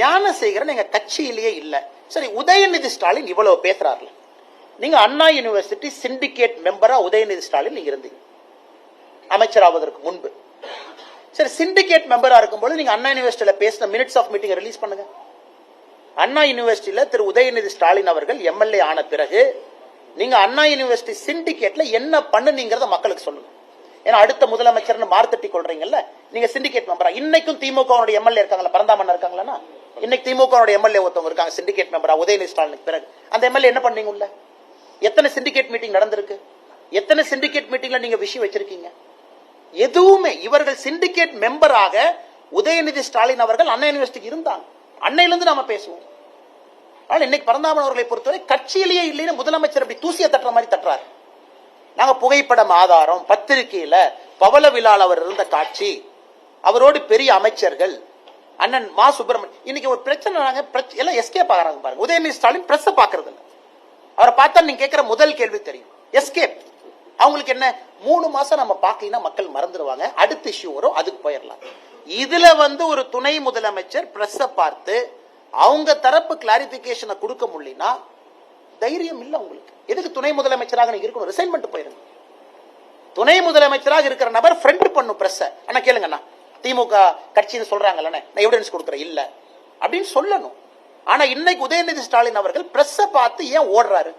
ஞானசேகரன் எங்க கட்சியிலேயே இல்லை. சரி உதயநிதி ஸ்டாலின் இவ்வளவு பேசுறாருல. நீங்க அண்ணா யூனிவர்சிட்டி சிண்டிகேட் மெம்பரா உதயநிதி ஸ்டாலின் நீங்க இருந்தீங்க. அமைச்சராவதற்கு முன்பு. சரி சிண்டிகேட் மெம்பரா இருக்கும்போது நீங்க அண்ணா யூனிவர்சிட்டியில பேசின மினிட்ஸ் ஆஃப் மீட்டிங் ரிலீஸ் பண்ணுங்க. அண்ணா யூனிவர்சிட்டியில திரு உதயநிதி ஸ்டாலின் அவர்கள் எம்எல்ஏ ஆன பிறகு நீங்க அண்ணா யூனிவர்சிட்டி சிண்டிகேட்ல என்ன பண்ணுனீங்கிறத மக்களுக்கு சொல்லுங்க. ஏன்னா அடுத்த முதலமைச்சர்னு மார்த்தட்டி கொள்றீங்கல்ல நீங்க சிண்டிகேட் மெம்பரா இன்னைக்கும் திமுக எம்எல்ஏ இருக்காங்களா பரந்தாமன் இருக்காங்களா இன்னைக்கு திமுக எம்எல்ஏ ஒருத்தவங்க இருக்காங்க சிண்டிகேட் மெம்பரா உதயநிதி ஸ்டாலினுக்கு பிறகு. அந்த எம்எல்ஏ என்ன பண்ணீங்க உள்ள எத்தனை சிண்டிகேட் மீட்டிங் நடந்திருக்கு? எத்தனை சிண்டிகேட் மீட்டிங்ல நீங்க விஷயம் வச்சிருக்கீங்க? எதுவுமே. இவர்கள் சிண்டிகேட் மெம்பராக உதயநிதி ஸ்டாலின் அவர்கள் அண்ணா யூனிவர்சிட்டிக்கு இருந்தாங்க. அன்னையில இருந்து நாம பேசுவோம். ஆனால் இன்னைக்கு பரந்தாமன் அவர்களை பொறுத்தவரை கட்சியிலேயே இல்லைன்னு முதலமைச்சர் அப்படி தூசிய தட்டுற மாதிரி தட்டுறாரு. நாங்க புகைப்படம் ஆதாரம் பத்திரிகையில பவள விழால் அவர் இருந்த காட்சி அவரோடு பெரிய அமைச்சர்கள் அண்ணன் மா சுப்பிரமணியன் இன்னைக்கு ஒரு பிரச்சனை நாங்க எல்லாம் எஸ்கேப் ஆகிறாங்க பாருங்க. உதயநிதி ஸ்டாலின் பிரஸ் பாக்குறது இல்ல. அவரை பார்த்தா நீங்க கேட்கிற முதல் கேள்வி தெரியும். எஸ்கேப் அவங்களுக்கு என்ன? மூணு மாசம் நம்ம பார்க்கலைன்னா மக்கள் மறந்துடுவாங்க. அடுத்த இஷ்யூ வரும் அதுக்கு போயிடலாம். இதுல வந்து ஒரு துணை முதலமைச்சர் பிரஸ்ஸ பார்த்து அவங்க தரப்பு கிளாரிபிகேஷனை கொடுக்க முடியலன்னா தைரியம் இல்ல உங்களுக்கு. எதுக்கு துணை முதலமைச்சராக நீங்க இருக்கணும்? ரிசைன் பண்ணிட்டு போயிருங்க. துணை முதலமைச்சராக இருக்கிற நபர் ஃப்ரண்ட் பண்ணும் பிரஸ் அண்ணா கேளுங்கண்ணா திமுக கட்சின்னு சொல்றாங்கல்ல நான் எவிடன்ஸ் கொடுக்குறேன். இல்ல. அப்படின்னு சொல்லணும். ஆனா இன்னைக்கு உதயநிதி ஸ்டாலின் அவர்கள் பிரஸ்ஸ பார்த்து ஏன் ஓடுறாரு?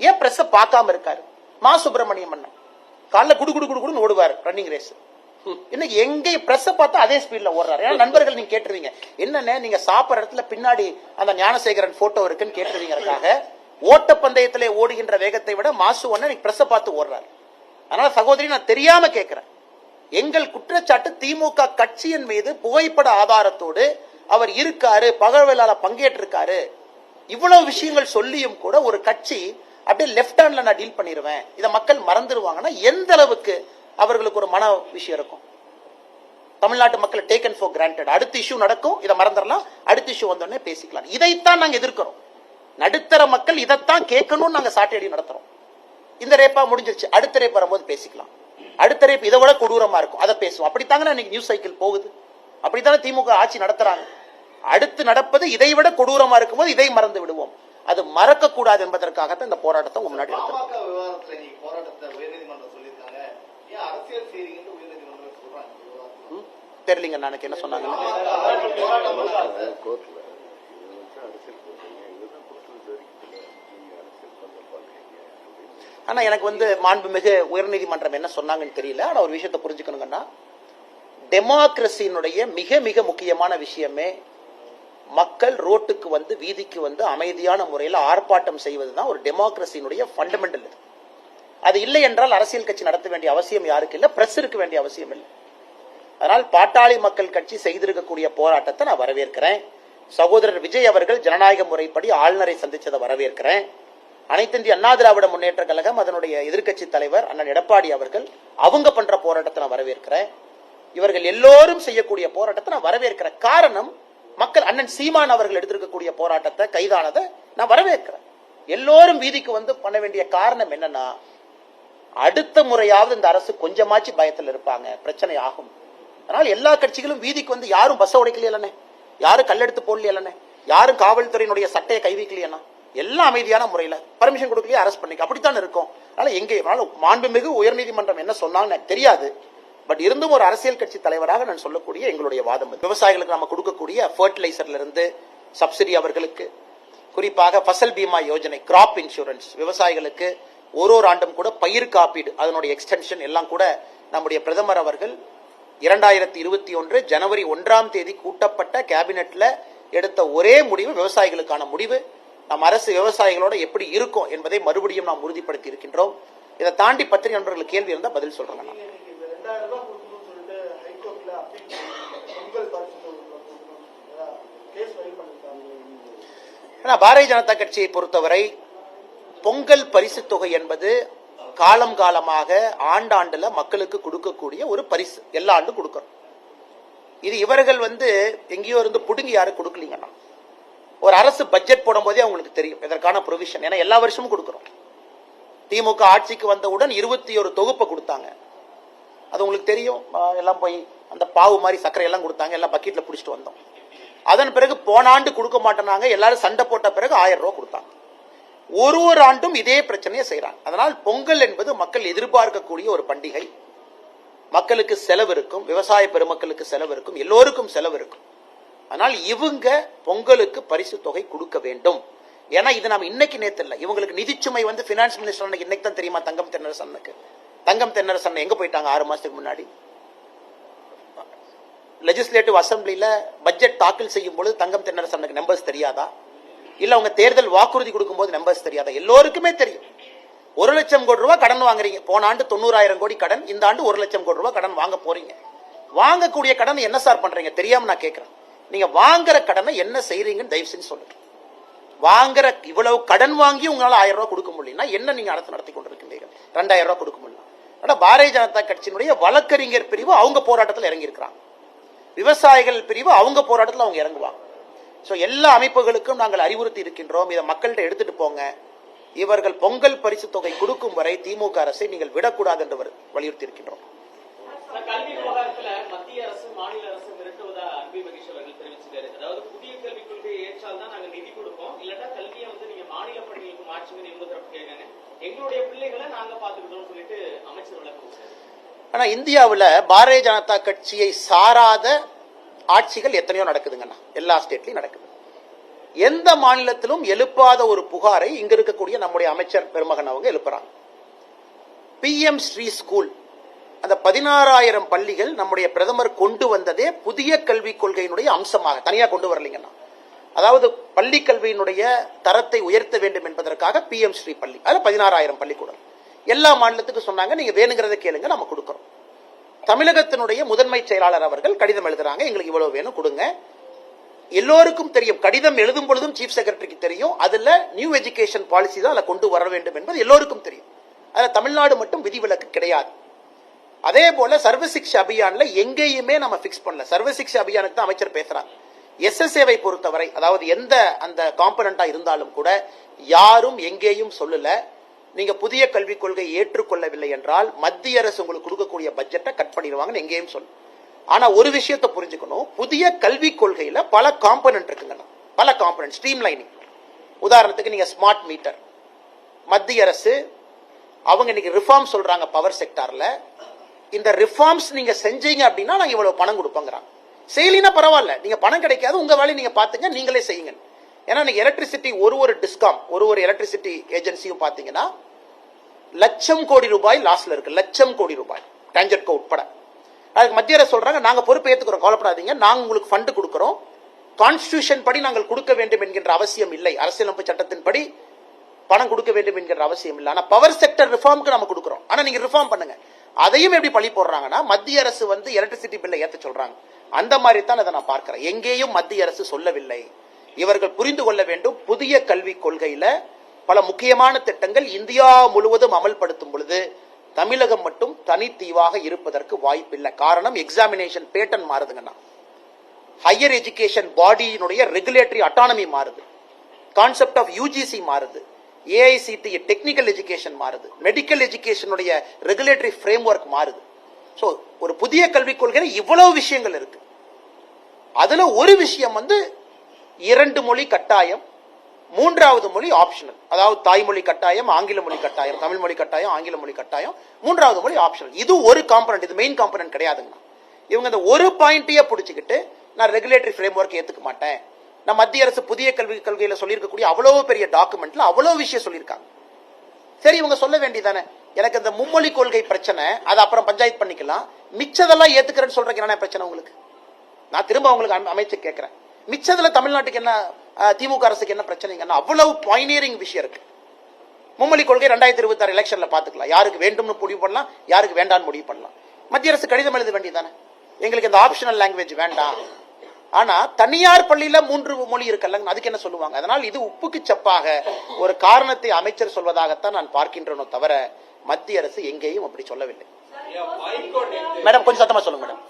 ஏன் பிரஸ்ஸ பார்க்காம இருக்காரு? மா சுப்பிரமணியம் அண்ணன் காலைல குடு குடு குடு குடுன்னு ஓடுவார் ரன்னிங் ரேஸ் இன்னைக்கு எங்கேயும் பிரஸ் பார்த்தா அதே ஸ்பீட்ல ஓடுறாரு. ஏன்னா நண்பர்கள் நீங்க கேட்டுருவீங்க என்னன்னு நீங்க சாப்பிடுற இடத்துல பின்னாடி அந்த ஞானசேகரன் போட்டோ இருக்குன்னு கேட்டுருவீங்கறதுக்காக ஓட்டப்பந்தயத்திலே ஓடுகின்ற வேகத்தை விட மாசு ஒன்னு பிரச பார்த்து ஓடுறாரு. அதனால சகோதரி நான் தெரியாம கேட்கிறேன் எங்கள் குற்றச்சாட்டு திமுக கட்சியின் மீது புகைப்பட ஆதாரத்தோடு அவர் இருக்காரு பகழ்விழால பங்கேற்றிருக்காரு. இவ்வளவு விஷயங்கள் சொல்லியும் கூட ஒரு கட்சி அப்படியே லெஃப்ட் ஹேண்ட்ல நான் டீல் பண்ணிடுவேன் இதை மக்கள் மறந்துடுவாங்கன்னா எந்த அளவுக்கு அவர்களுக்கு ஒரு மன விஷயம் இருக்கும்? தமிழ்நாட்டு மக்கள் டேக்கன் ஃபார் கிராண்டட் அடுத்த இஷ்யூ நடக்கும் இதை மறந்துடலாம். அடுத்த இஷ்யூ வந்தோடனே பேசிக்கலாம். இதைத்தான் நாங்கள் எதிர்க்கிறோம். நடுத்தர மக்கள் இதைத்தான் கேட்கணும்னு நாங்க சாட்டையடி நடத்துறோம். இந்த ரேப்பா முடிஞ்சிருச்சு. அடுத்த ரேப் வரும்போது பேசிக்கலாம். அடுத்த ரேப் இதை விட கொடூரமா இருக்கும். அதை பேசுவோம். அப்படித்தாங்க இன்னைக்கு நியூஸ் சைக்கிள் போகுது? அப்படித்தானே திமுக ஆட்சி நடத்துறாங்க? அடுத்து நடப்பது இதை விட கொடூரமா இருக்கும்போது இதை மறந்து விடுவோம். அது மறக்க கூடாது என்பதற்காகத்தான் இந்த போராட்டத்தை முன்னாடி எடுத்தோம் பாமக விவகாரத்துல நீங்க போராட்டத்தை உயர்நீதிமன்றம் சொல்லியிருக்காங்க ஏன் அரசியல் செய்றீங்கன்னு உயர்நீதிமன்றம் சொல்றாங்க இந்த விவகாரத்துல. தெரியலங்க எனக்கு என்ன சொன்னாங்க பாமக போராட்டம் பண்றாங்க. கோர்ட்ல இது வந்து அரசியல் பண்றீங்க இதுதான் கோர்ட்ல விசாரிக்கல நீங்க அரசியல் பண்ண பாக்குறீங்க ஆனால் எனக்கு வந்து மாண்புமிகு உயர்நீதிமன்றம் என்ன சொன்னாங்கன்னு தெரியல. ஆனால் ஒரு விஷயத்தை புரிஞ்சுக்கணுங்கன்னா டெமோக்ரஸியினுடைய மிக மிக முக்கியமான விஷயமே மக்கள் ரோட்டுக்கு வந்து வீதிக்கு வந்து அமைதியான முறையில் ஆர்ப்பாட்டம் செய்வது தான் ஒரு டெமோக்ரஸியினுடைய ஃபண்டமெண்டல் இது. அது இல்லை என்றால் அரசியல் கட்சி நடத்த வேண்டிய அவசியம் யாருக்கு இல்லை பிரஸ் இருக்க வேண்டிய அவசியம் இல்லை. அதனால் பாட்டாளி மக்கள் கட்சி செய்திருக்கக்கூடிய போராட்டத்தை நான் வரவேற்கிறேன். சகோதரர் விஜய் அவர்கள் ஜனநாயக முறைப்படி ஆளுநரை சந்தித்ததை வரவேற்கிறேன். அனைத்திந்திய அண்ணா திராவிட முன்னேற்ற கழகம் அதனுடைய எதிர்க்கட்சி தலைவர் அண்ணன் எடப்பாடி அவர்கள் அவங்க பண்ற போராட்டத்தை நான் வரவேற்கிறேன். இவர்கள் எல்லோரும் செய்யக்கூடிய போராட்டத்தை நான் வரவேற்கிற காரணம் மக்கள் அண்ணன் சீமான் அவர்கள் எடுத்திருக்கக்கூடிய போராட்டத்தை கைதானதை நான் வரவேற்கிறேன். எல்லோரும் வீதிக்கு வந்து பண்ண வேண்டிய காரணம் என்னன்னா அடுத்த முறையாவது இந்த அரசு கொஞ்சமாச்சு பயத்தில் இருப்பாங்க. பிரச்சனை ஆகும். அதனால எல்லா கட்சிகளும் வீதிக்கு வந்து யாரும் பஸ் உடைக்கலையே யாரும் கல்லெடுத்து போடலையே யாரும் காவல்துறையினுடைய சட்டையை கை எல்லாம் அமைதியான முறையில் பர்மிஷன் கொடுக்கலையே அரெஸ்ட் பண்ணிக்க. அப்படித்தான் இருக்கும்? அதனால் எங்கே மாண்புமிகு உயர்நீதிமன்றம் என்ன சொன்னாங்க எனக்கு தெரியாது. பட் இருந்தும் ஒரு அரசியல் கட்சி தலைவராக நான் சொல்லக்கூடிய எங்களுடைய வாதம் விவசாயிகளுக்கு நம்ம கொடுக்கக்கூடிய ஃபர்டிலைசர்ல இருந்து சப்சிடி அவர்களுக்கு குறிப்பாக ஃபசல் பீமா யோஜனை கிராப் இன்சூரன்ஸ் விவசாயிகளுக்கு ஒரு ஒரு ஆண்டும் கூட பயிர் காப்பீடு அதனுடைய எக்ஸ்டென்ஷன் எல்லாம் கூட நம்முடைய பிரதமர் அவர்கள் இரண்டாயிரத்தி இருபத்தி ஒன்று ஜனவரி ஒன்றாம் தேதி கூட்டப்பட்ட கேபினெட்ல எடுத்த ஒரே முடிவு விவசாயிகளுக்கான முடிவு. நம் அரசு விவசாயிகளோட எப்படி இருக்கும் என்பதை மறுபடியும் நாம் உறுதிப்படுத்தி இருக்கின்றோம். இதை தாண்டி பத்திரிகை நண்பர்கள் கேள்வி இருந்தால் பதில் சொல்றேங்க நான். ஆனா பாரதிய ஜனதா கட்சியை பொறுத்தவரை பொங்கல் பரிசு தொகை என்பது காலம் காலமாக ஆண்டாண்டுல மக்களுக்கு கொடுக்கக்கூடிய ஒரு பரிசு. எல்லா ஆண்டும் கொடுக்கறோம். இது இவர்கள் வந்து எங்கேயோ இருந்து புடுங்கி யாரும் கொடுக்கலீங்கன்னா ஒரு அரசு பட்ஜெட் போடும்போதே அவங்களுக்கு தெரியும். இதற்கான ப்ரொவிஷன் ஏன்னா எல்லா வருஷமும் கொடுக்குறோம். திமுக ஆட்சிக்கு வந்தவுடன் இருபத்தி ஒரு தொகுப்பை கொடுத்தாங்க. அது உங்களுக்கு தெரியும். எல்லாம் போய் அந்த பாவு மாதிரி சர்க்கரை எல்லாம் கொடுத்தாங்க. எல்லாம் பக்கெட்ல பிடிச்சிட்டு வந்தோம். அதன் பிறகு போன ஆண்டு கொடுக்க மாட்டேனாங்க எல்லாரும் சண்டை போட்ட பிறகு ஆயிரம் ரூபா கொடுத்தாங்க. ஒரு ஒரு ஆண்டும் இதே பிரச்சனையை செய்கிறாங்க அதனால் பொங்கல் என்பது மக்கள் எதிர்பார்க்கக்கூடிய ஒரு பண்டிகை. மக்களுக்கு செலவு இருக்கும். விவசாய பெருமக்களுக்கு செலவு இருக்கும். எல்லோருக்கும் செலவு இருக்கும். அதனால் இவங்க பொங்கலுக்கு பரிசு தொகை கொடுக்க வேண்டும். ஏன்னா இது நம்ம இன்னைக்கு நேத்து இவங்களுக்கு நிதிச்சுமை வந்து பினான்ஸ் மினிஸ்டர் இன்னைக்கு தான் தெரியுமா? தங்கம் தென்னரசனுக்கு தங்கம் தென்னரசன் எங்க போயிட்டாங்க ஆறு மாசத்துக்கு முன்னாடி? லெஜிஸ்லேட்டிவ் அசம்பிளில பட்ஜெட் தாக்கல் செய்யும் பொழுது தங்கம் தென்னரசனுக்கு நம்பர்ஸ் தெரியாதா? இல்ல அவங்க தேர்தல் வாக்குறுதி கொடுக்கும்போது நம்பர்ஸ் தெரியாதா? எல்லோருக்குமே தெரியும். ஒரு லட்சம் கோடி ரூபாய் கடன் வாங்குறீங்க. போன ஆண்டு தொண்ணூறாயிரம் கோடி கடன். இந்த ஆண்டு ஒரு லட்சம் கோடி ரூபாய் கடன் வாங்க போறீங்க. வாங்கக்கூடிய கடன் என்ன சார் பண்றீங்க? தெரியாம நான் கேட்கிறேன் நீங்க வாங்குற கடனை என்ன செய்யறீங்கன்னு தயவு செஞ்சு சொல்லுங்க. வாங்குற இவ்வளவு கடன் வாங்கி உங்களால ஆயிரம் ரூபாய் கொடுக்க முடியலன்னா என்ன நீங்க அடுத்து நடத்தி கொண்டிருக்கின்றீர்கள்? ரெண்டாயிரம் ரூபாய் கொடுக்க முடியல. ஆனா பாரதிய ஜனதா கட்சியினுடைய வழக்கறிஞர் பிரிவு அவங்க போராட்டத்தில் இறங்கி இருக்கிறாங்க விவசாயிகள் பிரிவு அவங்க போராட்டத்தில் அவங்க இறங்குவாங்க. ஸோ எல்லா அமைப்புகளுக்கும் நாங்கள் அறிவுறுத்தி இருக்கின்றோம். இதை மக்கள்கிட்ட எடுத்துட்டு போங்க. இவர்கள் பொங்கல் பரிசு தொகை கொடுக்கும் வரை திமுக அரசை நீங்கள் விடக்கூடாது என்று வலியுறுத்தி இருக்கின்றோம் ஆனா கல்வி விவகாரத்துல மத்திய அரசு மாநில அரசு மிரட்டுவதா அன்பி மகேஷ் அவர்கள் தெரிவிச்சிருக்காரு அதாவது புதிய கல்விக் கொள்கையை தான் நாங்க நிதி கொடுப்போம். இல்லட்டா கல்வியை வந்து நீங்க மாநில பள்ளிகளுக்கு மாற்றுங்க என்பதற்கு கேட்காங்க எங்களுடைய பிள்ளைகளை நாங்க பாத்துக்கிட்டோம்னு சொல்லிட்டு அமைச்சர் விளக்கம் ஆனா இந்தியாவுல பாரதிய ஜனதா கட்சியை சாராத ஆட்சிகள் எத்தனையோ நடக்குதுங்கண்ணா. எல்லா ஸ்டேட்லயும் நடக்குது. எந்த மாநிலத்திலும் எழுப்பாத ஒரு புகாரை இங்க இருக்கக்கூடிய நம்முடைய அமைச்சர் பெருமகன் அவங்க எழுப்புறாங்க. பிஎம் ஸ்ரீ ஸ்கூல் அந்த பதினாறாயிரம் பள்ளிகள் நம்முடைய பிரதமர் கொண்டு வந்ததே புதிய கல்விக் கொள்கையினுடைய அம்சமாக தனியா கொண்டு வரலைங்கண்ணா. அதாவது பள்ளி கல்வியினுடைய தரத்தை உயர்த்த வேண்டும் என்பதற்காக பிஎம் ஸ்ரீ பள்ளி. அதில் பதினாறாயிரம் பள்ளிக்கூடம். எல்லா மாநிலத்துக்கும் சொன்னாங்க நீங்க வேணுங்கிறத கேளுங்க நம்ம கொடுக்குறோம். தமிழகத்தினுடைய முதன்மை செயலாளர் அவர்கள் கடிதம் எழுதுறாங்க எங்களுக்கு இவ்வளவு வேணும் கொடுங்க. எல்லோருக்கும் தெரியும் கடிதம் எழுதும் பொழுதும் சீஃப் செக்ரட்டரிக்கு தெரியும் அதுல நியூ எஜுகேஷன் பாலிசி தான் அதில் கொண்டு வர வேண்டும் என்பது எல்லோருக்கும் தெரியும். அதில் தமிழ்நாடு மட்டும் விதிவிலக்கு கிடையாது. அதே போல சர்வ சிக்ஷா அபியான்ல எங்கேயுமே நம்ம பிக்ஸ் பண்ணல. சர்வ சிக்ஷா அபியானுக்கு தான் அமைச்சர் பேசுறாங்க எஸ்எஸ்ஏவை பொறுத்தவரை அதாவது எந்த அந்த காம்பனண்டா இருந்தாலும் கூட யாரும் எங்கேயும் சொல்லல. நீங்க புதிய கல்விக் கொள்கை ஏற்றுக்கொள்ளவில்லை என்றால் மத்திய அரசு உங்களுக்கு கொடுக்கக்கூடிய பட்ஜெட்டை கட் பண்ணிடுவாங்கன்னு எங்கேயும் சொல்லு ஆனா ஒரு விஷயத்தை புரிஞ்சுக்கணும். புதிய கல்விக் கொள்கையில பல காம்பனன்ட் இருக்குங்கண்ணா. பல காம்பனன்ட் ஸ்ட்ரீம் லைனிங் உதாரணத்துக்கு நீங்க ஸ்மார்ட் மீட்டர் மத்திய அரசு அவங்க இன்னைக்கு ரிஃபார்ம் சொல்றாங்க பவர் செக்டார்ல இந்த ரிஃபார்ம்ஸ் நீங்க செஞ்சீங்க அப்படின்னா நாங்க இவ்வளவு பணம் கொடுப்போங்கிறாங்க. செய்யலினா பரவாயில்ல. நீங்கள் பணம் கிடைக்காது உங்கள் வேலையை நீங்கள் பார்த்துங்க நீங்களே செய்யுங்க. ஏன்னா நீங்கள் எலக்ட்ரிசிட்டி ஒரு ஒரு டிஸ்காம் ஒரு ஒரு எலக்ட்ரிசிட்டி ஏஜென்சியும் பார்த்தீங்கன்னா லட்சம் கோடி ரூபாய் லாஸ்ல இருக்கு. லட்சம் கோடி ரூபாய். டேஞ்சட்கோ உட்பட. அதுக்கு மத்திய அரசு சொல்றாங்க நாங்கள் பொறுப்பு ஏற்றுக்கிறோம் கவலைப்படாதீங்க. நாங்கள் உங்களுக்கு ஃபண்டு கொடுக்குறோம். கான்ஸ்டியூஷன் படி நாங்கள் கொடுக்க வேண்டும் என்கின்ற அவசியம் இல்லை. அரசியலமைப்பு சட்டத்தின்படி பணம் கொடுக்க வேண்டும் என்கிற அவசியம் இல்லை. ஆனால் பவர் செக்டர் ரிஃபார்முக்கு நம்ம கொடுக்குறோம். ஆனால் நீங்கள் ரிஃபார்ம் பண்ணுங்க. அதையும் எப்படி பழி போடுறாங்கன்னா மத்திய அரசு வந்து எலக்ட்ரிசிட்டி பில்லை ஏற்ற சொல்றாங்க. அந்த மாதிரி தான் அதை நான் பார்க்கிறேன். எங்கேயும் மத்திய அரசு சொல்லவில்லை. இவர்கள் புரிந்து கொள்ள வேண்டும் புதிய கல்விக் கொள்கையில பல முக்கியமான திட்டங்கள் இந்தியா முழுவதும் அமல்படுத்தும் பொழுது தமிழகம் மட்டும் தனித்தீவாக இருப்பதற்கு வாய்ப்பில்லை. காரணம் எக்ஸாமினேஷன் பேட்டன் மாறுதுங்கன்னா. ஹையர் எஜுகேஷன் பாடியினுடைய ரெகுலேட்டரி அட்டானமி மாறுது. கான்செப்ட் ஆஃப் யூஜிசி மாறுது. ஏஐசிடி டெக்னிக்கல் எஜுகேஷன் மாறுது. மெடிக்கல் எஜுகேஷனுடைய ரெகுலேட்டரி ஃப்ரேம் ஒர்க் மாறுது. ஸோ ஒரு புதிய கல்விக் கொள்கையில இவ்வளவு விஷயங்கள் இருக்கு. அதுல ஒரு விஷயம் வந்து இரண்டு மொழி கட்டாயம் மூன்றாவது மொழி ஆப்ஷனல் அதாவது தாய்மொழி கட்டாயம் ஆங்கில மொழி கட்டாயம் தமிழ் மொழி கட்டாயம் ஆங்கில மொழி கட்டாயம் மூன்றாவது மொழி ஆப்ஷனல் இது ஒரு காம்பனன்ட் இது மெயின் காம்பனன்ட் கிடையாதுங்கண்ணா. இவங்க இந்த ஒரு பாயிண்ட்டையே பிடிச்சிக்கிட்டு நான் ரெகுலேட்டரி ஃப்ரேம் ஒர்க் ஏற்றுக்க மாட்டேன். நான் மத்திய அரசு புதிய கல்வி கொள்கையில் சொல்லியிருக்கக்கூடிய அவ்வளோ பெரிய டாக்குமெண்ட்ல அவ்வளோ விஷயம் சொல்லியிருக்காங்க. சரி இவங்க சொல்ல வேண்டியதானே எனக்கு இந்த மும்மொழி கொள்கை பிரச்சனை அதை அப்புறம் பஞ்சாயத்து பண்ணிக்கலாம். மிச்சதெல்லாம் ஏத்துக்கிறேன்னு சொல்றதுக்கு என்ன பிரச்சனை உங்களுக்கு? நான் திரும்ப உங்களுக்கு அமை- அமைச்சு கேட்கிறேன் மிச்சதுல தமிழ்நாட்டுக்கு என்ன திமுக அரசுக்கு என்ன பிரச்சனைங்கன்னா அவ்வளவு பாயினியரிங் விஷயம் இருக்கு. மும்மொழி கொள்கை ரெண்டாயிரத்தி இருபத்தி ஆறு எலெக்ஷன்ல பாத்துக்கலாம் யாருக்கு வேண்டும்னு முடிவு பண்ணலாம் யாருக்கு வேண்டாம்னு முடிவு பண்ணலாம். மத்திய அரசு கடிதம் எழுத வேண்டியதானே எங்களுக்கு இந்த ஆப்ஷனல் லாங்குவேஜ் வேண்டாம். ஆனா தனியார் பள்ளியில மூன்று மொழி இருக்குல்ல அதுக்கு என்ன சொல்லுவாங்க? அதனால் இது உப்புக்கு சப்பாக. ஒரு காரணத்தை அமைச்சர் சொல்வதாகத்தான் நான் பார்க்கின்றனோ தவிர மத்திய அரசு எங்கேயும் அப்படி சொல்லவில்லை. மேடம் கொஞ்சம் சத்தமா சொல்லுங்க மேடம்.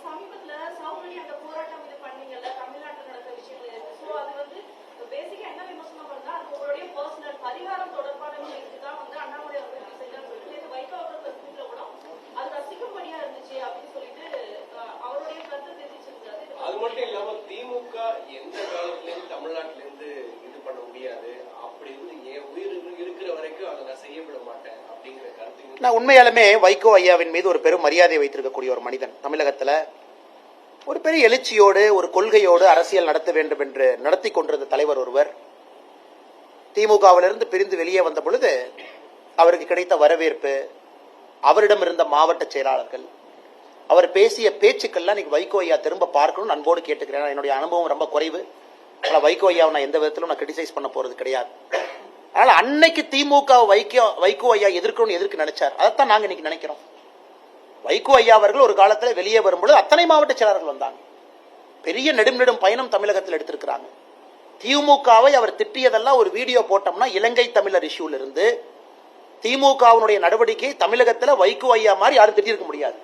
அது மட்டும் இல்லாம திமுக எந்த காலத்திலயும் தமிழ்நாட்டில இருந்து இது பண்ண முடியாது. அப்படி இருந்து என் உயிர் இருக்கிற வரைக்கும் அதை நான் செய்ய விட மாட்டேன். நான் உண்மையாலுமே வைகோ ஐயாவின் மீது ஒரு பெரும் மரியாதை வைத்திருக்கக்கூடிய ஒரு மனிதன். தமிழகத்துல ஒரு பெரிய எழுச்சியோடு ஒரு கொள்கையோடு அரசியல் நடத்த வேண்டும் என்று நடத்தி கொண்டிருந்த தலைவர் ஒருவர் திமுகவிலிருந்து பிரிந்து வெளியே வந்த பொழுது அவருக்கு கிடைத்த வரவேற்பு அவரிடம் இருந்த மாவட்ட செயலாளர்கள் அவர் பேசிய பேச்சுக்கள்லாம் இன்னைக்கு வைகோ ஐயா திரும்ப பார்க்கணும்னு அன்போடு கேட்டுக்கிறேன். என்னுடைய அனுபவம் ரொம்ப குறைவு. ஆனால் வைகோ ஐயாவை நான் எந்த விதத்திலும் நான் கிரிட்டிசைஸ் பண்ண போறது கிடையாது. அதனால அன்னைக்கு திமுக வைக்கோ வைகோ ஐயா எதிர்க்கணும்னு எதிர்க்கு நினைச்சார். அதைத்தான் நாங்க இன்னைக்கு நினைக்கிறோம். வைகோ ஐயா அவர்கள் ஒரு காலத்துல வெளியே வரும்பொழுது அத்தனை மாவட்ட செயலாளர்கள் வந்தாங்க. பெரிய நெடும் நெடும் பயணம் தமிழகத்தில் எடுத்திருக்கிறாங்க. திமுகவை அவர் திட்டியதெல்லாம் ஒரு வீடியோ போட்டோம்னா இலங்கை தமிழர் இஷ்யூல இருந்து திமுகவினுடைய நடவடிக்கை தமிழகத்தில் வைகோ ஐயா மாதிரி யாரும் திட்டியிருக்க முடியாது.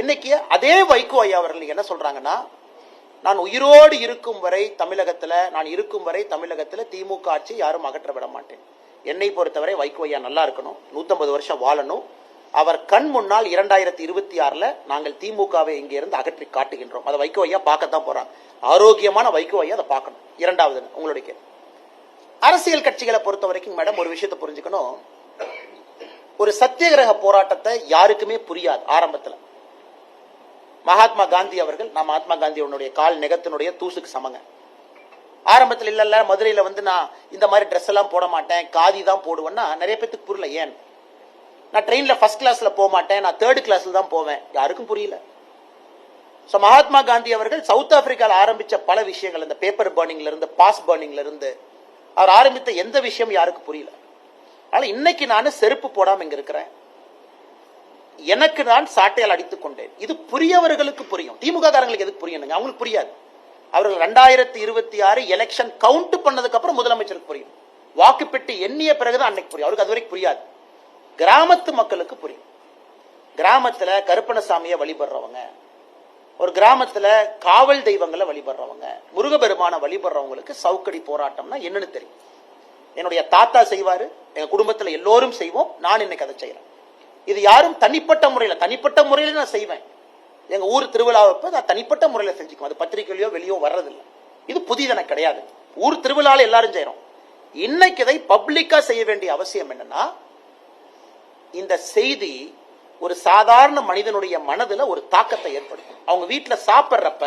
இன்னைக்கு அதே வைகோ ஐயா அவர்கள் என்ன சொல்றாங்கன்னா நான் உயிரோடு இருக்கும் வரை தமிழகத்தில் நான் இருக்கும் வரை தமிழகத்தில் திமுக ஆட்சி யாரும் அகற்ற விட மாட்டேன். என்னை பொறுத்தவரை வைகோ ஐயா நல்லா இருக்கணும். 150 வருஷம் வாழணும். அவர் கண் முன்னால் இரண்டாயிரத்தி இருபத்தி ஆறுல நாங்கள் திமுகவை இங்கே இருந்து அகற்றி காட்டுகின்றோம். அதை வைகோ ஐயா பார்க்கத்தான் போறாங்க ஆரோக்கியமான வைகோ ஐயா அதை பார்க்கணும். இரண்டாவது உங்களுடைய கேள்வி. அரசியல் கட்சிகளை பொறுத்த வரைக்கும் மேடம் ஒரு விஷயத்தை புரிஞ்சுக்கணும். ஒரு சத்தியகிரக போராட்டத்தை யாருக்குமே புரியாது ஆரம்பத்தில். மகாத்மா காந்தி அவர்கள் நான் மகாத்மா காந்தியோடைய கால் நெகத்தினுடைய தூசுக்கு சமங்க. ஆரம்பத்தில் இல்ல இல்ல மதுரையில வந்து நான் இந்த மாதிரி ட்ரெஸ் எல்லாம் போட மாட்டேன் காதி தான் போடுவேன்னா நிறைய பேத்துக்கு புரியல ஏன்? நான் ட்ரெயின்ல ஃபர்ஸ்ட் கிளாஸ்ல போக மாட்டேன் நான் தேர்ட் கிளாஸ்ல தான் போவேன். யாருக்கும் புரியல. ஸோ மகாத்மா காந்தி அவர்கள் சவுத் ஆப்பிரிக்காவில் ஆரம்பிச்ச பல விஷயங்கள் இந்த பேப்பர் பர்னிங்ல இருந்து பாஸ் பர்னிங்ல இருந்து அவர் ஆரம்பித்த எந்த விஷயம் யாருக்கும் புரியல. ஆனால் இன்னைக்கு நான் செருப்பு போடாம இங்க இருக்கிறேன். எனக்கு நான் சாட்டையால் அடித்துக் கொண்டேன். இது புரியவர்களுக்கு புரியும். திமுக காரங்களுக்கு எதுக்கு புரியும் அவங்களுக்கு புரியாது. அவர்கள் ரெண்டாயிரத்தி இருபத்தி ஆறு எலெக்ஷன் கவுண்ட் பண்ணதுக்கு அப்புறம் முதலமைச்சருக்கு புரியும். வாக்குப்பெட்டி எண்ணிய பிறகுதான் அன்னைக்கு புரியும். அவருக்கு அது வரைக்கும் புரியாது. கிராமத்து மக்களுக்கு புரியும். கிராமத்துல கருப்பணசாமியை வழிபடுறவங்க ஒரு கிராமத்துல காவல் தெய்வங்களை வழிபடுறவங்க முருகபெருமான வழிபடுறவங்களுக்கு சவுக்கடி போராட்டம்னா என்னன்னு தெரியும். என்னுடைய தாத்தா செய்வாரு எங்க குடும்பத்துல எல்லோரும் செய்வோம். நான் இன்னைக்கு அதை செய்யறேன் இது யாரும் தனிப்பட்ட முறையில தனிப்பட்ட முறையில நான் செய்வேன். எங்க ஊர் திருவிழாவுக்கு நான் தனிப்பட்ட முறையில செஞ்சுக்குவேன். அது பத்திரிகையிலையோ வெளியோ வர்றதில்லை. இது புதிதன கிடையாது. ஊர் திருவிழால எல்லாரும் செய்யறோம் இன்னைக்கு இதை பப்ளிக்கா செய்ய வேண்டிய அவசியம் என்னன்னா இந்த செய்தி ஒரு சாதாரண மனிதனுடைய மனதுல ஒரு தாக்கத்தை ஏற்படுத்தும். அவங்க வீட்டுல சாப்பிடுறப்ப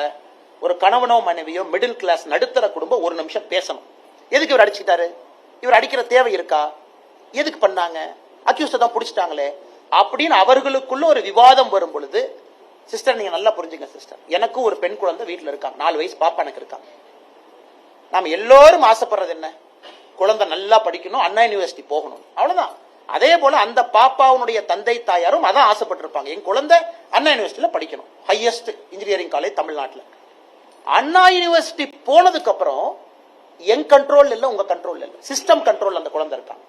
ஒரு கணவனோ மனைவியோ மிடில் கிளாஸ் நடுத்தர குடும்பம் ஒரு நிமிஷம் பேசணும். எதுக்கு இவர் அடிச்சுட்டாரு இவர் அடிக்கிற தேவை இருக்கா? எதுக்கு பண்ணாங்க? அக்யூஸ்ட தான் பிடிச்சிட்டாங்களே. அப்படின்னு அவர்களுக்குள்ள ஒரு விவாதம் வரும் பொழுது சிஸ்டர் நீங்க நல்லா புரிஞ்சுங்க சிஸ்டர் எனக்கும் ஒரு பெண் குழந்தை வீட்டில் இருக்காங்க. நாலு வயசு பாப்பா எனக்கு இருக்காங்க நாம எல்லோரும் ஆசைப்படுறது என்ன? குழந்தை நல்லா படிக்கணும் அண்ணா யூனிவர்சிட்டி போகணும். அவ்வளவுதான். அதே போல அந்த பாப்பாவுடைய தந்தை தாயாரும் அதான் ஆசைப்பட்டிருப்பாங்க. என் குழந்தை அண்ணா யூனிவர்சிட்டியில படிக்கணும். ஹையஸ்ட் இன்ஜினியரிங் காலேஜ் தமிழ்நாட்டில். அண்ணா யூனிவர்சிட்டி போனதுக்கு அப்புறம் என் கண்ட்ரோல் இல்லை உங்க கண்ட்ரோல் இல்லை. சிஸ்டம் கண்ட்ரோல் அந்த குழந்தை இருக்கான்.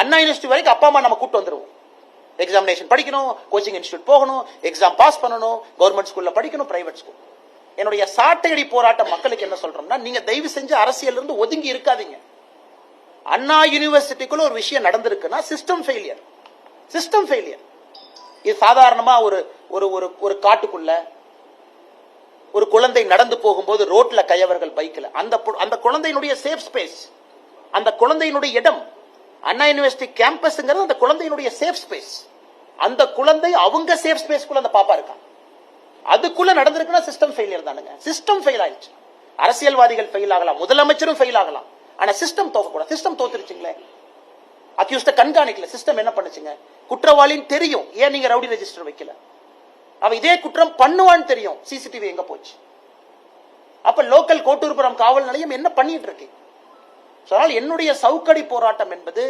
அண்ணா யூனிவர்சிட்டி வரைக்கும் அப்பா அம்மா நம்ம கூட்டு வந்துருவோம். எக்ஸாமினேஷன் படிக்கணும் கோச்சிங் இன்ஸ்டியூட் போகணும் எக்ஸாம் பாஸ் பண்ணணும் கவர்மெண்ட் ஸ்கூல்ல படிக்கணும் பிரைவேட் ஸ்கூல் என்னுடைய சாட்டையடி போராட்டம் மக்களுக்கு என்ன சொல்றோம்னா நீங்க தயவு செஞ்சு அரசியல் இருந்து ஒதுங்கி இருக்காதீங்க. அண்ணா யூனிவர்சிட்டிக்குள்ள ஒரு விஷயம் நடந்திருக்குன்னா சிஸ்டம் ஃபெயிலியர் சிஸ்டம் ஃபெயிலியர் இது சாதாரணமா ஒரு ஒரு ஒரு ஒரு காட்டுக்குள்ள ஒரு குழந்தை நடந்து போகும்போது ரோட்ல கையவர்கள் பைக்ல அந்த அந்த குழந்தையினுடைய சேஃப் ஸ்பேஸ் அந்த குழந்தையினுடைய இடம் அண்ணா யூனிவர்சிட்டி கேம்பஸ்ங்கிறது அந்த குழந்தையினுடைய சேஃப் ஸ்பேஸ் அந்த குழந்தை அவங்க சேஃப் ஸ்பேஸ்க்குள்ள அந்த பாப்பா இருக்கான் அதுக்குள்ள நடந்திருக்குன்னா சிஸ்டம் ஃபெயிலியர் தானுங்க. சிஸ்டம் ஃபெயில் ஆயிடுச்சு. அரசியல்வாதிகள் ஃபெயில் ஆகலாம். முதலமைச்சரும் ஃபெயில் ஆகலாம். ஆனா சிஸ்டம் தோக்கக்கூடாது. சிஸ்டம் தோத்துருச்சுங்களே. அக்யூஸ்ட கண்காணிக்கல. சிஸ்டம் என்ன பண்ணுச்சுங்க? குற்றவாளின்னு தெரியும். ஏன் நீங்க ரவுடி ரெஜிஸ்டர் வைக்கல? அவன் இதே குற்றம் பண்ணுவான்னு தெரியும். சிசிடிவி எங்க போச்சு? அப்ப லோக்கல் கோட்டூர்புரம் காவல் நிலையம் என்ன பண்ணிட்டு இருக்கு? அதனால் என்னுடைய சவுக்கடி போராட்டம் என்பது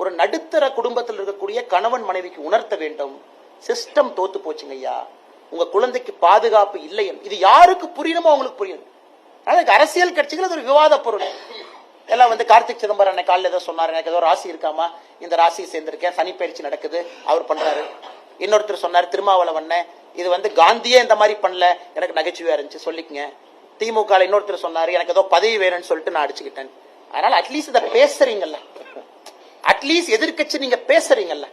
ஒரு நடுத்தர குடும்பத்தில் இருக்கக்கூடிய கணவன் மனைவிக்கு உணர்த்த வேண்டும். சிஸ்டம் தோத்து போச்சுங்க ஐயா. உங்க குழந்தைக்கு பாதுகாப்பு இல்லை இது யாருக்கு புரியணுமோ அவங்களுக்கு புரியும். அதுக்கு அரசியல் கட்சிகள் அது ஒரு விவாத பொருள். எல்லாம் வந்து கார்த்திக் சிதம்பரம் அன்னைக்கு காலையில் ஏதோ சொன்னார் எனக்கு ஏதோ ராசி இருக்காமா? இந்த ராசியை சேர்ந்திருக்கேன் சனி பயிற்சி நடக்குது அவர் பண்றாரு. இன்னொருத்தர் சொன்னார் திருமாவளவன் இது வந்து காந்தியே இந்த மாதிரி பண்ணல எனக்கு நகைச்சுவையா இருந்துச்சு சொல்லிக்கங்க. திமுக இன்னொருத்தர் சொன்னாரு எனக்கு ஏதோ பதவி வேணும்னு சொல்லிட்டு நான் அடிச்சுக்கிட்டேன். அதனால அட்லீஸ்ட் இதை பேசுறீங்கல்ல. அட்லீஸ்ட் எதிர்க்கட்சி நீங்க பேசுறீங்கல்ல.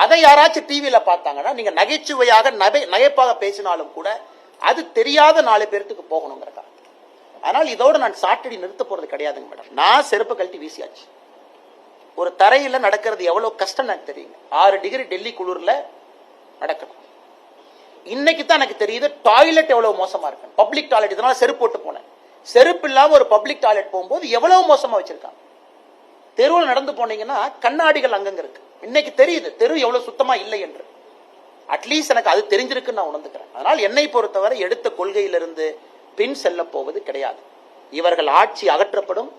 அதை யாராச்சும் டிவியில பார்த்தாங்கன்னா நீங்க நகைச்சுவையாக நகை நகைப்பாக பேசினாலும் கூட அது தெரியாத நாலு பேர்த்துக்கு போகணுங்கிறதா. அதனால் இதோடு நான் சாட்டடி நிறுத்த போறது கிடையாதுங்க மேடம் நான் செருப்பு கழட்டி வீசியாச்சு. ஒரு தரையில் நடக்கிறது எவ்வளோ கஷ்டம் எனக்கு தெரியுங்க. ஆறு டிகிரி டெல்லி குளிரில் நடக்கணும். இன்னைக்கு தான் எனக்கு தெரியுது டாய்லெட் எவ்வளோ மோசமாக இருக்கு. பப்ளிக் டாய்லெட் இதனால செருப்பு போட்டு போனேன். செருப்பு இல்லாம ஒரு பப்ளிக் டாய்லெட் போகும்போது எவ்வளவு மோசமா வச்சிருக்காங்க தெருவில் நடந்து போனீங்கன்னா கண்ணாடிகள் அங்கங்க இருக்கு. இன்னைக்கு தெரியுது தெரு எவ்வளவு சுத்தமா இல்லை என்று. அட்லீஸ்ட் எனக்கு அது தெரிஞ்சிருக்குன்னு நான் உணர்ந்துக்கிறேன். அதனால் என்னை பொறுத்தவரை எடுத்த கொள்கையிலிருந்து பின் செல்ல போவது கிடையாது. இவர்கள் ஆட்சி அகற்றப்படும்.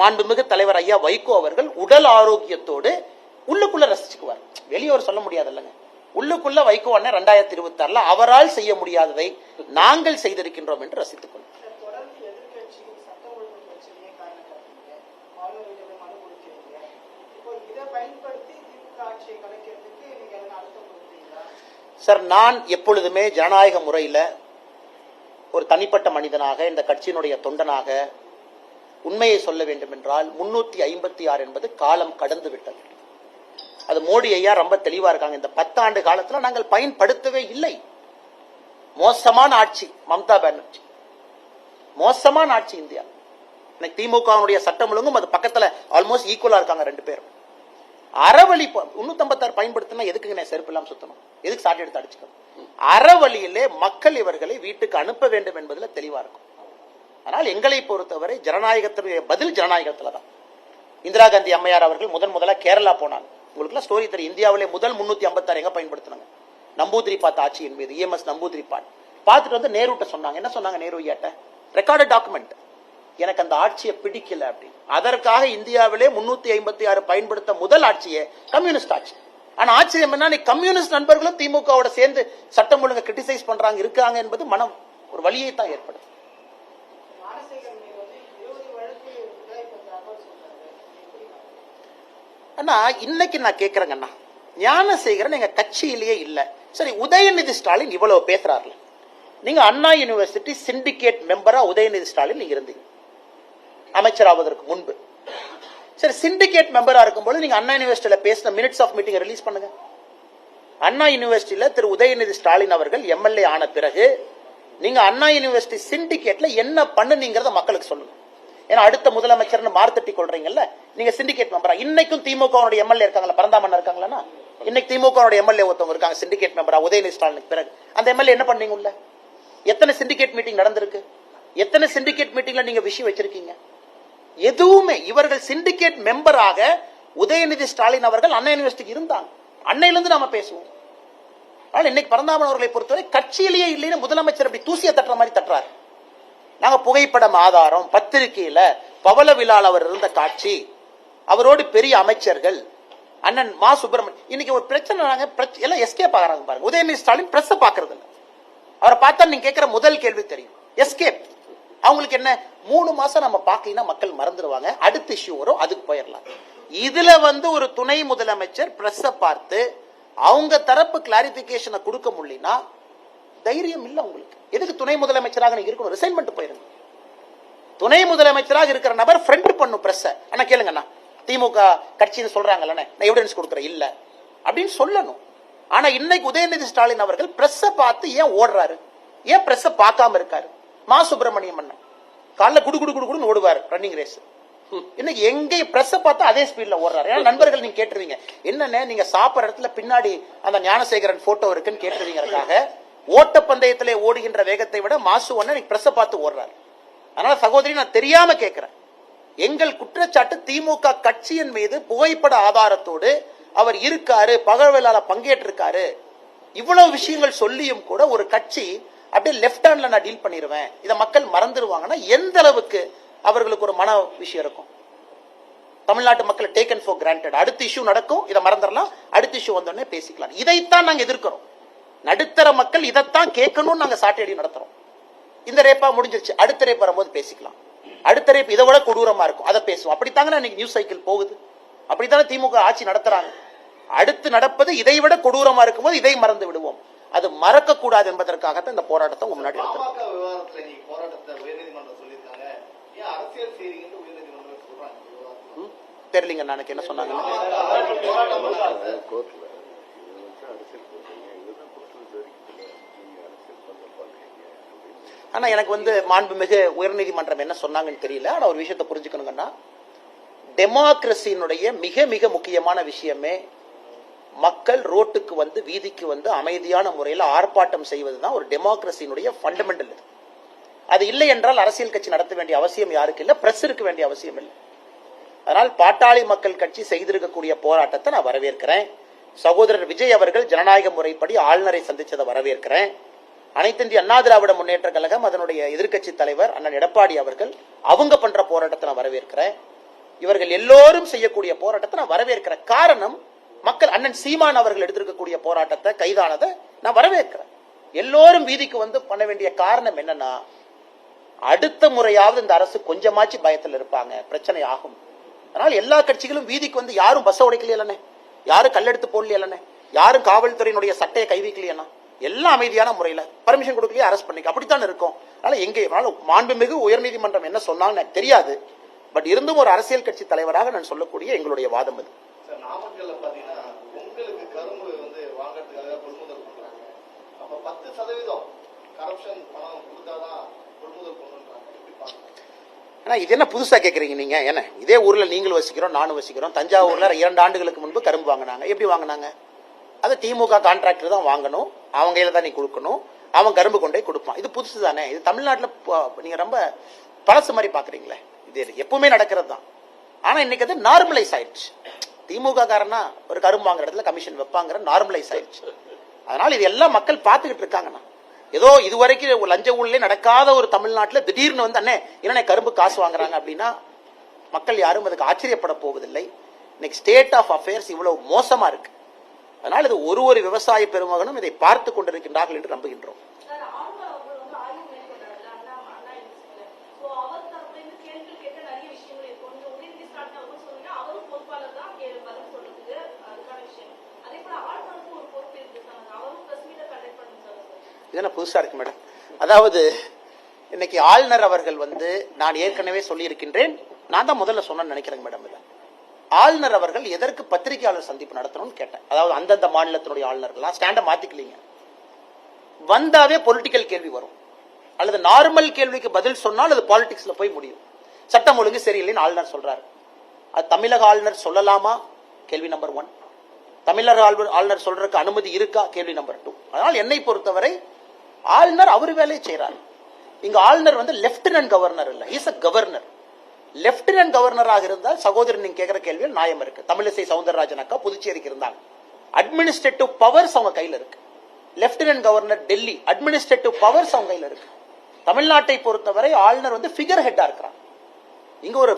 மாண்புமிகு தலைவர் ஐயா வைகோ அவர்கள் உடல் ஆரோக்கியத்தோடு உள்ளுக்குள்ள ரசிச்சுக்குவார். வெளியோர் சொல்ல முடியாது இல்லைங்க உள்ளுக்குள்ள வைகோ அண்ணன் ரெண்டாயிரத்தி இருபத்தி ஆறுல அவரால் செய்ய முடியாததை நாங்கள் செய்திருக்கின்றோம் என்று ரசித்துக் கொள்வோம் சார், தொடர்ந்து எதிர்க்கட்சி சட்ட ஒழுங்கு பிரச்சனையை காரணம் காட்டுறீங்க ஆளுநர்களிடம் மனு கொடுக்கிறீங்க இப்போ இதை பயன்படுத்தி திமுக ஆட்சியை கலைக்கிறதுக்கு நீங்க எதனா அழுத்தம் கொடுக்குறீங்களா சார் நான் எப்பொழுதுமே ஜனநாயக முறையில் ஒரு தனிப்பட்ட மனிதனாக இந்த கட்சியினுடைய தொண்டனாக உண்மையை சொல்ல வேண்டும் என்றால் முன்னூத்தி ஐம்பத்தி ஆறு என்பது காலம் கடந்து விட்டது. அது மோடி ஐயா ரொம்ப தெளிவா இருக்காங்க. இந்த பத்தாண்டு காலத்துல நாங்கள் பயன்படுத்தவே இல்லை. மோசமான ஆட்சி மம்தா பானர்ஜி. மோசமான ஆட்சி இந்தியா. இன்னைக்கு திமுகவுடைய சட்டம் ஒழுங்கும் அது பக்கத்துல ஆல்மோஸ்ட் ஈக்குவலா இருக்காங்க ரெண்டு பேரும். அறவழி முன்னூத்தம்பத்தாறு பயன்படுத்தினா எதுக்குங்க என்ன செருப்பு இல்லாம சுத்தணும்? எதுக்கு சாட்டை எடுத்து அடிச்சுக்கணும்? அறவழியிலே மக்கள் இவர்களை வீட்டுக்கு அனுப்ப வேண்டும் என்பதுல தெளிவா இருக்கும். ஆனால் எங்களை பொறுத்தவரை ஜனநாயகத்தினுடைய பதில் ஜனநாயகத்துல தான் இந்திரா காந்தி அம்மையார் அவர்கள் முதன் முதலா கேரளா போனாங்க. உங்களுக்குலாம் ஸ்டோரி தெரியும். இந்தியாவிலே முதல் முன்னூத்தி ஐம்பத்தாறு எங்க பயன்படுத்தினாங்க? நம்பூதிரிபாத் ஆட்சியின் மீது இஎம்எஸ் நம்பூதிரிபாட் பார்த்துட்டு வந்து நேருட்ட சொன்னாங்க. என்ன சொன்னாங்க நேரு ஐயாட்ட? ரெக்கார்டு டாக்குமெண்ட் எனக்கு அந்த ஆட்சியை பிடிக்கல அப்படின்னு. அதற்காக இந்தியாவிலே முன்னூத்தி ஐம்பத்தி ஆறு பயன்படுத்த முதல் ஆட்சியே கம்யூனிஸ்ட் ஆட்சி. ஆனா ஆச்சரியம் என்ன கம்யூனிஸ்ட் நண்பர்களும் திமுகவோட சேர்ந்து சட்டம் ஒழுங்கை கிரிட்டிசைஸ் பண்றாங்க இருக்காங்க என்பது மனம் ஒரு வழியை தான் ஏற்படுது அண்ணா இன்னைக்கு நான் கேக்குறேங்க அண்ணா. ஞானசேகரன் எங்க கட்சியிலேயே இல்ல. சரி உதயநிதி ஸ்டாலின் இவ்வளவு பேசுறாருல. நீங்க அண்ணா யூனிவர்சிட்டி சிண்டிகேட் மெம்பரா உதயநிதி ஸ்டாலின் நீங்க இருந்தீங்க. அமைச்சராவதற்கு முன்பு. சரி சிண்டிகேட் மெம்பரா இருக்கும்போது நீங்க அண்ணா யூனிவர்சிட்டியில பேசின மினிட்ஸ் ஆஃப் மீட்டிங் ரிலீஸ் பண்ணுங்க. அண்ணா யூனிவர்சிட்டியில திரு உதயநிதி ஸ்டாலின் அவர்கள் எம்எல்ஏ ஆன பிறகு நீங்க அண்ணா யூனிவர்சிட்டி சிண்டிகேட்ல என்ன பண்ணுனீங்கிறத மக்களுக்கு சொல்லுங்க. ஏன்னா அடுத்த முதலமைச்சர்னு மார்த்தட்டி கொள்றீங்கல்ல நீங்க சிண்டிகேட் மெம்பரா இன்னைக்கும் திமுக எம்எல்ஏ இருக்காங்களா பரந்தாமன் இருக்காங்களா இன்னைக்கு திமுக எம்எல்ஏ ஒருத்தவங்க இருக்காங்க சிண்டிகேட் மெம்பரா உதயநிதி ஸ்டாலினுக்கு பிறகு. அந்த எம்எல்ஏ என்ன பண்ணீங்க உள்ள எத்தனை சிண்டிகேட் மீட்டிங் நடந்திருக்கு? எத்தனை சிண்டிகேட் மீட்டிங்ல நீங்க விஷயம் வச்சிருக்கீங்க? எதுவுமே. இவர்கள் சிண்டிகேட் மெம்பராக உதயநிதி ஸ்டாலின் அவர்கள் அண்ணா யூனிவர்சிட்டிக்கு இருந்தாங்க. அன்னையிலிருந்து நாம பேசுவோம். ஆனால் இன்னைக்கு பரந்தாமன் அவர்களை பொறுத்தவரை கட்சியிலேயே இல்லைன்னு முதலமைச்சர் அப்படி தூசிய தட்டுற மாதிரி தட்டுறாரு. நாங்க புகைப்படம் ஆதாரம் பத்திரிகையில பவள விழால் அவர் இருந்த காட்சி அவரோடு பெரிய அமைச்சர்கள் அண்ணன் மா சுப்பிரமணியன் இன்னைக்கு ஒரு பிரச்சனை நாங்க எல்லாம் எஸ்கேப் ஆகிறாங்க பாருங்க. உதயநிதி ஸ்டாலின் பிரஸ் பாக்குறது இல்லை அவரை பார்த்தா நீங்க கேட்கிற முதல் கேள்வி தெரியும். எஸ்கேப் அவங்களுக்கு என்ன? மூணு மாசம் நம்ம பார்க்கலாம் மக்கள் மறந்துடுவாங்க அடுத்த இஷ்யூ வரும் அதுக்கு போயிடலாம். இதுல வந்து ஒரு துணை முதலமைச்சர் பிரஸ்ஸ பார்த்து அவங்க தரப்பு கிளாரிபிகேஷனை கொடுக்க முடியலனா தைரியம் இல்லை உங்களுக்கு எதுக்கு துணை முதலமைச்சராக நீங்க இருக்கணும்? ரிசைன்மெண்ட் போயிருங்க. துணை முதலமைச்சராக இருக்கிற நபர் ஃப்ரெண்ட் பண்ணும் பிரஸ் அண்ணா கேளுங்கண்ணா திமுக கட்சின்னு சொல்றாங்கல்ல நான் எவிடன்ஸ் கொடுக்குறேன். இல்ல. அப்படின்னு சொல்லணும். ஆனா இன்னைக்கு உதயநிதி ஸ்டாலின் அவர்கள் பிரஸ்ஸை பார்த்து ஏன் ஓடுறாரு? ஏன் பிரஸ்ஸை பார்க்காம இருக்காரு? மா சுப்பிரமணியம் அண்ணன். காலைல குடு குடு குடு குடுன்னு ஓடுவார் ரன்னிங் ரேஸ் இன்னைக்கு எங்க பிரஸ் பார்த்தா அதே ஸ்பீட்ல ஓடுறாரு. ஏன்னா நண்பர்கள் நீங்க கேட்டுருவீங்க என்னன்னு நீங்க சாப்பிடுற இடத்துல பின்னாடி அந்த ஞானசேகரன் போட்டோ இருக்குன்னு கேட்டுருவீங்கறதுக்காக ஓட்டப்பந்தயத்திலே ஓடுகின்ற வேகத்தை விட மாசு நீங்க பிரஸ் பார்த்து ஓடுறாரு. அதனால சகோதரி நான் தெரியாம கேட்கிறேன் எங்கள் குற்றச்சாட்டு திமுக கட்சியின் மீது புகைப்பட ஆதாரத்தோடு அவர் இருக்காரு பகழ்விழால பங்கேற்றிருக்காரு. இவ்வளவு விஷயங்கள் சொல்லியும் கூட ஒரு கட்சி அப்படியே லெஃப்ட் ஹேண்ட்ல நான் டீல் பண்ணிடுவேன் இதை மக்கள் மறந்துடுவாங்கன்னா எந்த அளவுக்கு அவர்களுக்கு ஒரு மன விஷயம் இருக்கும்? தமிழ்நாட்டு மக்கள் டேக்கன் ஃபார் கிராண்டட் அடுத்த இஷ்யூ நடக்கும் இதை மறந்துடலாம். அடுத்த இஷ்யூ வந்தோடனே பேசிக்கலாம். இதைத்தான் நாங்கள் எதிர்க்கிறோம். நடுத்தர மக்கள் இதைத்தான் கேட்கணும்னு நாங்கள் சாட்டையடி நடத்துறோம். இந்த ரேப்பா முடிஞ்சிருச்சு. அடுத்த ரேப் வரும்போது பேசிக்கலாம். அடுத்த ரேப் இதை விட கொடூரமா இருக்கும். அதை பேசுவோம். அப்படித்தாங்க இன்னைக்கு நியூஸ் சைக்கிள் போகுது? அப்படித்தானே திமுக ஆட்சி நடத்துறாங்க? அடுத்து நடப்பது இதை விட கொடூரமா இருக்கும்போது இதை மறந்து விடுவோம். அது மறக்க கூடாது என்பதற்காகத்தான் இந்த போராட்டத்தை முன்னாடி எடுத்தோம். தெரியலங்க எனக்கு என்ன சொன்னாங்க ஆனா எனக்கு வந்து மாண்புமிகு உயர்நீதிமன்றம் என்ன சொன்னாங்கன்னு தெரியல. ஆனா ஒரு விஷயத்தை புரிஞ்சுக்கணுங்கன்னா டெமோக்ரஸியினுடைய மிக மிக முக்கியமான விஷயமே மக்கள் ரோட்டுக்கு வந்து வீதிக்கு வந்து அமைதியான முறையில் ஆர்ப்பாட்டம் செய்வது தான் ஒரு டெமோக்ரஸியினுடைய ஃபண்டமெண்டல் இது. அது இல்லை என்றால் அரசியல் கட்சி நடத்த வேண்டிய அவசியம் யாருக்கு இல்லை பிரஸ் இருக்க வேண்டிய அவசியம் இல்லை. அதனால் பாட்டாளி மக்கள் கட்சி செய்திருக்கக்கூடிய போராட்டத்தை நான் வரவேற்கிறேன். சகோதரர் விஜய் அவர்கள் ஜனநாயக முறைப்படி ஆளுநரை சந்தித்ததை வரவேற்கிறேன். அனைத்து இந்திய அண்ணா திராவிட முன்னேற்ற கழகம் அதனுடைய எதிர்க்கட்சி தலைவர் அண்ணன் எடப்பாடி அவர்கள் அவங்க பண்ற போராட்டத்தை நான் வரவேற்கிறேன். இவர்கள் எல்லோரும் செய்யக்கூடிய போராட்டத்தை நான் வரவேற்கிறேன். காரணம் மக்கள் அண்ணன் சீமான் அவர்கள் எடுத்திருக்கக்கூடிய போராட்டத்தை கைதானதை நான் வரவேற்கிறேன். எல்லோரும் வீதிக்கு வந்து பண்ண வேண்டிய காரணம் என்னன்னா அடுத்த முறையாவது இந்த அரசு கொஞ்சமாச்சு பயத்தில் இருப்பாங்க. பிரச்சனை ஆகும். அதனால் எல்லா கட்சிகளும் வீதிக்கு வந்து யாரும் பஸ் உடைக்கலையே யாரும் கல்லெடுத்து போடலையே யாரும் காவல்துறையினுடைய சட்டையை கைவிக்கலையேண்ணா எல்லாம் அமைதியான முறையில பர்மிஷன் கொடுக்கலையே அரெஸ்ட் பண்ணிக்க. அப்படித்தான் இருக்கும். அதனால எங்கே மாண்புமிகு உயர்நீதிமன்றம் என்ன சொன்னாங்க எனக்கு தெரியாது. பட் இருந்தும் ஒரு அரசியல் கட்சி தலைவராக நான் சொல்லக்கூடிய எங்களுடைய வாதம் அது சார் நாமக்கல்ல பாத்தீங்கன்னா உங்களுக்கு கரும்பு வந்து வாங்கறதுக்காக கொள்முதல் பண்றாங்க அப்ப பத்து சதவீதம் கரப்ஷன் பணம் கொடுத்தாதான் கொள்முதல் பண்ணுன்றாங்க. எப்படி ஆனா இது என்ன புதுசா கேக்குறீங்க நீங்க? என்ன? இதே ஊர்ல நீங்களும் வசிக்கிறோம் நானும் வசிக்கிறோம். தஞ்சாவூர்ல இரண்டு ஆண்டுகளுக்கு முன்பு கரும்பு வாங்கினாங்க. எப்படி வாங்கினாங்க? அது திமுக கான்ட்ராக்டர் தான் வாங்கணும். அவங்க கையில தான் நீ கொடுக்கணும். அவன் கரும்பு கொண்டே கொடுப்பான். இது புதுசு தானே? இது தமிழ்நாட்டுல நீங்க ரொம்ப பழசு மாதிரி பாக்குறீங்களே. இது எப்பவுமே நடக்கிறது தான் ஆனா இன்னைக்கு அது நார்மலைஸ் ஆயிடுச்சு. திமுக காரனா ஒரு கரும்பு வாங்குற இடத்துல கமிஷன் வைப்பாங்கிற நார்மலைஸ் ஆயிடுச்சு. அதனால இது எல்லாம் மக்கள் பார்த்துக்கிட்டு இருக்காங்கண்ணா. ஏதோ இதுவரைக்கும் லஞ்ச ஊழலே நடக்காத ஒரு தமிழ்நாட்டில் திடீர்னு வந்து அண்ணே என்னண்ணே கரும்பு காசு வாங்குறாங்க அப்படின்னா மக்கள் யாரும் அதுக்கு ஆச்சரியப்பட போவதில்லை. இன்னைக்கு ஸ்டேட் ஆஃப் அஃபேர்ஸ் இவ்வளவு மோசமா இருக்கு. அதனால் இது ஒரு ஒரு விவசாய பெருமகனும் இதை பார்த்து கொண்டிருக்கின்றார்கள் என்று நம்புகின்றோம் சார் ஆளுநர் அவர்கள் வந்து ஆய்வு மேற்கொண்டாருல அண்ணா அண்ணா யூனிவர்சிட்டியில சோ அவர் தரப்புல இருந்து கேள்வி கேட்க நிறைய விஷயங்கள் இருக்கு கொஞ்சம் உதயநிதி ஸ்டாலின் அவர்கள் சொன்னீங்க அவரும் பொறுப்பாளர் தான் கே- பதில் சொல்றதுக்கு அதுக்கான விஷயம் அதே போல ஆளுநருக்கும் ஒரு பொறுப்பு இருக்கு சார் அவரும் பிரஸ் மீட்டை கண்டக்ட் இதெல்லாம் புதுசாக புதுசா இருக்கு மேடம்? அதாவது இன்னைக்கு ஆளுநர் அவர்கள் வந்து நான் ஏற்கனவே சொல்லியிருக்கின்றேன். நான் தான் முதல்ல சொன்னேன்னு நினைக்கிறேங்க மேடம் இதை. ஆளுநர் அவர்கள் எதற்கு பத்திரிகையாளர் சந்திப்பு நடத்தணும்னு கேட்டேன். அதாவது அந்தந்த மாநிலத்தினுடைய ஆளுநர்கள்லாம் ஸ்டாண்டை மாத்திக்கலீங்க. வந்தாவே பொலிட்டிக்கல் கேள்வி வரும். அல்லது நார்மல் கேள்விக்கு பதில் சொன்னால் அது பாலிடிக்ஸ்ல போய் முடியும். சட்டம் ஒழுங்கு சரியில்லைன்னு ஆளுநர் சொல்றாரு. அது தமிழக ஆளுநர் சொல்லலாமா? கேள்வி நம்பர் ஒன் தமிழக ஆளுநர் ஆளுநர் சொல்றதுக்கு அனுமதி இருக்கா? கேள்வி நம்பர் டூ அதனால் என்னை பொறுத்தவரை ஆளுநர் அவர் வேலையை செய்கிறார் இங்க ஆளுநர் வந்து லெப்டினன்ட் கவர்னர் இல்ல. இஸ் அ கவர்னர் லெப்டினன்ட் கவர்னராக இருந்தால் சகோதரன் நீங்க கேட்கிற கேள்வியில் நியாயம் இருக்கு. தமிழிசை சவுந்தரராஜன் அக்கா புதுச்சேரிக்கு இருந்தாங்க. அட்மினிஸ்ட்ரேட்டிவ் பவர்ஸ் அவங்க கையில இருக்கு. Lieutenant governor Delhi administrative powers அவங்க கையில இருக்கு. தமிழ்நாட்டை பொறுத்தவரை ஆளுநர் வந்து ஃபிகர் ஹெட்டா இருக்கிறார் இங்க ஒரு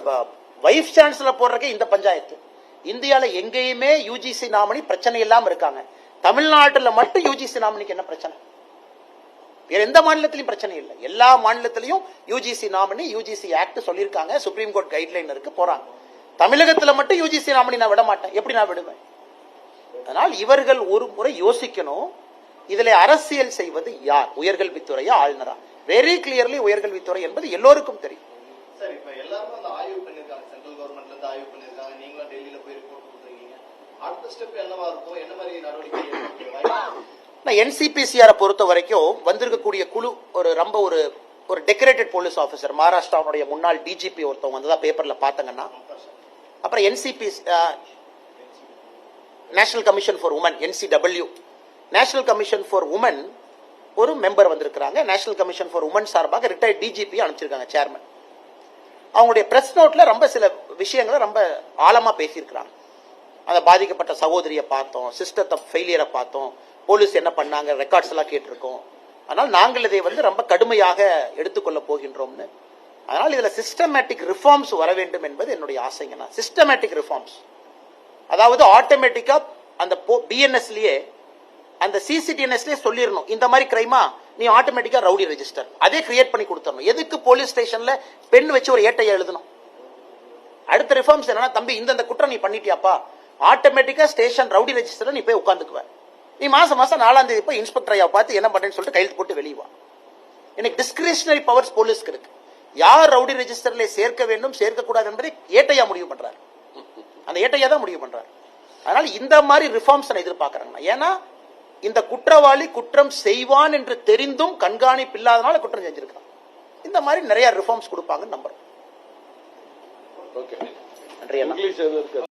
வைஸ் சான்சலர் போடுறக்கே இந்த பஞ்சாயத்து. இந்தியால எங்கேயுமே யூஜிசி நாமினி பிரச்சனை இல்லாம இருக்காங்க. தமிழ்நாட்டுல மட்டும் யூஜிசி நாமினிக்கு என்ன பிரச்சனை? வேற எந்த மாநிலத்திலையும் பிரச்சனை இல்லை. எல்லா மாநிலத்திலையும் யூஜிசி நாமினி யூஜிசி ஆக்ட் சொல்லியிருக்காங்க. சுப்ரீம் கோர்ட் கைட்லைன் இருக்கு போறாங்க. தமிழகத்துல மட்டும் யூஜிசி நாமினி நான் விட மாட்டேன் எப்படி நான் விடுவேன்? அதனால் இவர்கள் ஒரு முறை யோசிக்கணும். இதுல அரசியல் செய்வது யார்? உயர்கல்வித்துறையா ஆளுநரா? வெரி கிளியர்லி உயர்கல்வித்துறை என்பது எல்லோருக்கும் தெரியும். அடுத்த ஸ்டெப் என்னவா இருக்கும்? என்ன மாதிரி நடவடிக்கை நான் என்சிபிசிஆரை பொறுத்த வரைக்கும் வந்திருக்கக்கூடிய குழு ஒரு ரொம்ப ஒரு ஒரு டெக்கரேட்டட் போலீஸ் ஆஃபீஸர் மகாராஷ்டிராவுடைய முன்னாள் டிஜிபி ஒருத்தவங்க வந்ததாக பேப்பரில் பாத்தங்கன்னா அப்புறம் NCP national commission for women NCW national commission for women ஒரு மெம்பர் வந்திருக்கிறாங்க. நேஷனல் கமிஷன் ஃபார் உமன் சார்பாக ரிட்டையர்ட் டிஜிபி அனுப்பிச்சிருக்காங்க சேர்மன் அவங்களுடைய பிரஸ் நோட்டில் ரொம்ப சில விஷயங்களை ரொம்ப ஆழமாக பேசியிருக்கிறாங்க. அந்த பாதிக்கப்பட்ட சகோதரியை பார்த்தோம் சிஸ்டத்தை ஃபெயிலியரை பார்த்தோம். போலீஸ் என்ன பண்ணாங்க? ரெக்கார்ட்ஸ் எல்லாம் கேட்டிருக்கோம். அதனால் நாங்கள் இதை வந்து ரொம்ப கடுமையாக எடுத்துக்கொள்ள போகின்றோம்னு. அதனால் இதில் சிஸ்டமேட்டிக் ரிஃபார்ம்ஸ் வர வேண்டும் என்பது என்னுடைய ஆசைங்கண்ணா சிஸ்டமேட்டிக் ரிஃபார்ம்ஸ் அதாவது ஆட்டோமேட்டிக்கா அந்த பிஎன்எஸ்லயே அந்த சிசிடிஎன்எஸ்லயே சொல்லிடணும் இந்த மாதிரி கிரைமா நீ ஆட்டோமேட்டிக்கா ரவுடி ரெஜிஸ்டர் அதே கிரியேட் பண்ணி கொடுத்துடணும் எதுக்கு போலீஸ் ஸ்டேஷன்ல பெண் வச்சு ஒரு ஏட்டையை எழுதணும்? அடுத்த ரிஃபார்ம்ஸ் என்னன்னா தம்பி இந்த குற்றம் நீ பண்ணிட்டியாப்பா? ஆட்டோமேட்டிக்கா ஸ்டேஷன் ரவுடி ரெஜிஸ்டர்ல நீ போய் உட்காந்துக்குவேன் நீ மாசம் மாசம் நாலாம் தேதி போய் இன்ஸ்பெக்டர் ஐயா பார்த்து என்ன பண்றேன்னு சொல்லிட்டு கையெழுத்து போட்டு வெளியே வா. எனக்கு டிஸ்கிரிஷனரி பவர்ஸ் போலீஸ்க்கு இருக்கு. யார் ரவுடி ரெஜிஸ்டர்ல சேர்க்க வேண்டும் சேர்க்க கூடாது என்பதை ஏட்டையா முடிவு பண்றாரு. அந்த ஏட்டையா தான் முடிவு பண்றாரு. அதனால இந்த மாதிரி ரிஃபார்ம்ஸ் நான் எதிர்பார்க்கறேங்க ஏன்னா இந்த குற்றவாளி குற்றம் செய்வான் என்று தெரிந்தும் கண்காணிப்பு இல்லாதனால குற்றம் செஞ்சிருக்கான். இந்த மாதிரி நிறைய ரிஃபார்ம்ஸ் கொடுப்பாங்கன்னு நம்புறேன் ஓகே நன்றி